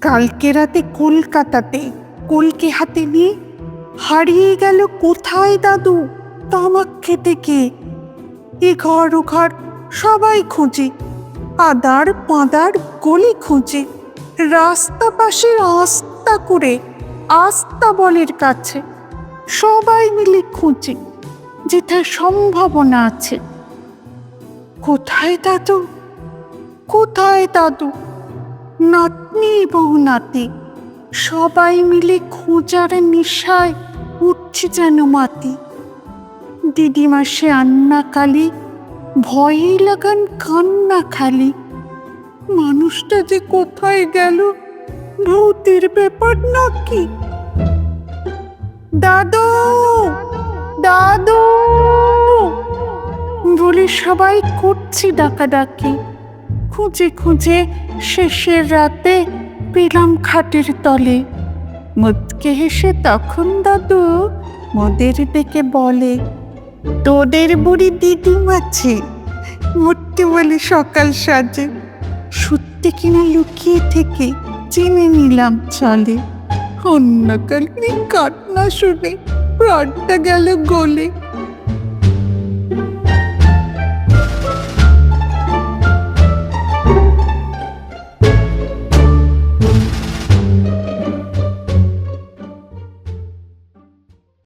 কালকে রাতে কলকাতাতে, কলকে হাতে নিয়ে হারিয়ে গেল কোথায় দাদু? তামাক খেতে কে? এ ঘর ও ঘর সবাই খুঁজে, আদার পাদার গলি খুঁজে, রাস্তা পাশের আস্তা করে আস্তা বলের কাছে সবাই মিলে খুঁজে যেটা সম্ভাবনা আছে। কোথায় দাদু? কোথায় দাদু? নাতনি বউ নাতি। সবাই মিলে খোঁজার নেশায় উঠছে যেন মাতি। দিদিমা সে আন্না কালি, ভয়ে লাগান কান্না খালি। মানুষটা যে কোথায় গেল, ভূতের ব্যাপার নাকি? দাদু দাদু! বলে সবাই করছি ডাকাডাকি। খুঁজে খুঁজে শেষের রাতে পেলাম খাটের তলে। মুদকে হেসে তখন দাদু মোদের ডেকে বলে, তোদের বুড়ি দিদুম আছে মরতে বলে সকাল সাজে। সত্যি কিনা লুকিয়ে থেকে চিনে নিলাম চলে। অন্য কালের কান্না শুনে প্রাণটা গেল গলে।